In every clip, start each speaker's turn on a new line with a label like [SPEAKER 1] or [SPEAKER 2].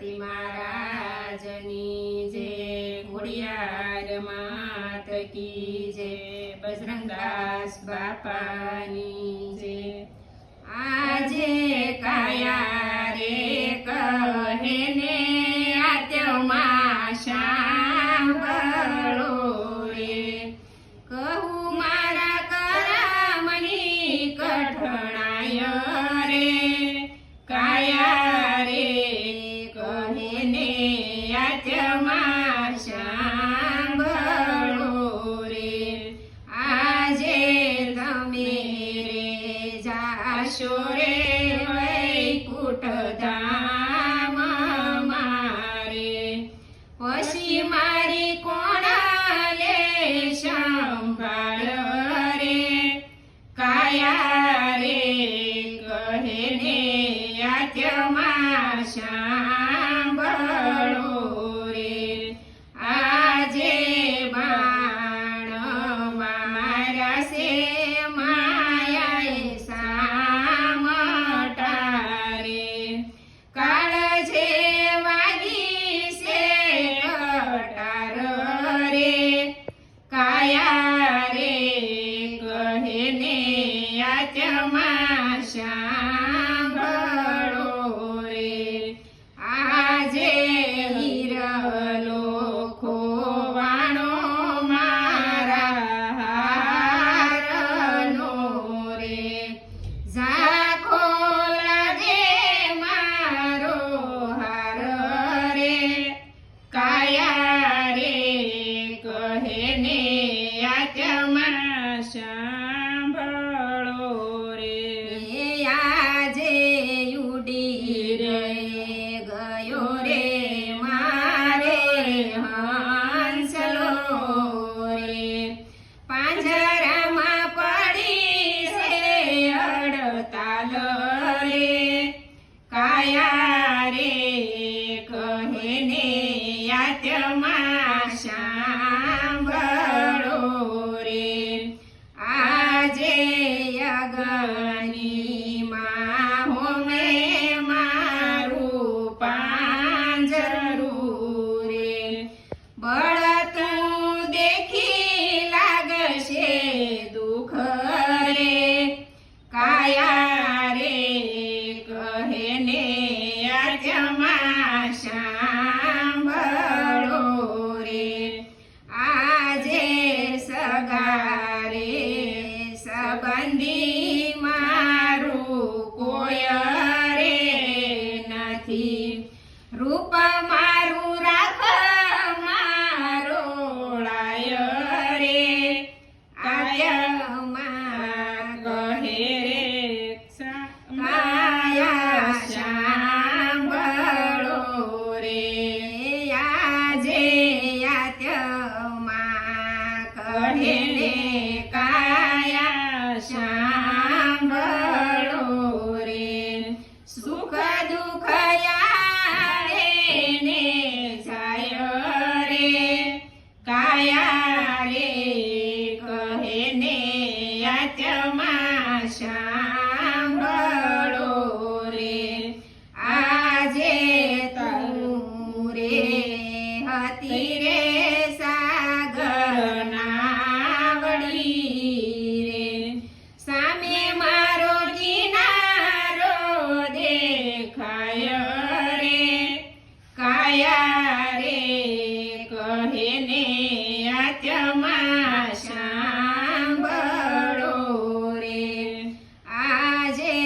[SPEAKER 1] ગણપતિ મહારાજની જે ઘોડિયાર માત કી જે બજરંગાસ બાપાની જાશો વૈકુટ ધામ મારે પછી મારી કોણાલે સંભાળ રે કાયા રે કહે ને આત્યમાં સાંભળો કાયા રે કહે ને આચમા સાંભળો રે. આજે હિરલો ખોવાણો મારા હારનો રે. ઝાખો કહે ને આચમા સાંભળો રે. આજે ઉડી રે, ગયો રે મારે હંસલો રે. પાંજરામાં પડી છે અડતાલ રે. કાયા ಜರು મારું રાખ મારો રે. આયમાં કહે રે માયા સાંભળો રે. આજે કહે ને કાયા કાયા રે કહે ને આત્મા સાંભળો રે. આજે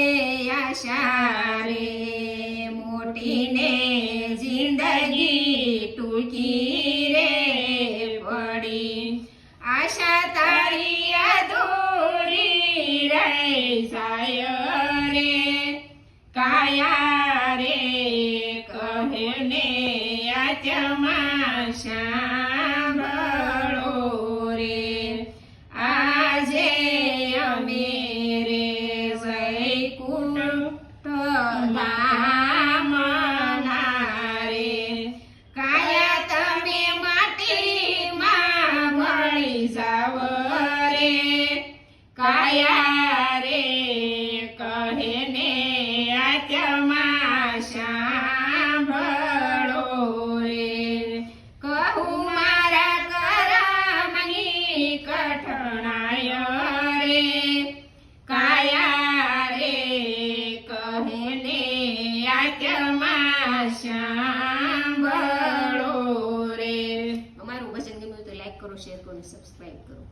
[SPEAKER 1] આશા રે મોટીને જિંદગી ટૂંકી રે પડી. આશા તારી અધૂરી રહી જાય રે. કાયા રે કહે ને આત્મા સાંભળો આજે અમે રે વૈકુંઠ ધામના રે કાયા તમે માટીમાં મળી જાવ કાયા રે? વાક્યમાં સાંભળો રે અમારું વચન ગમ્યું તો લાઈક કરો શેર કરો અને સબસ્ક્રાઈબ કરો.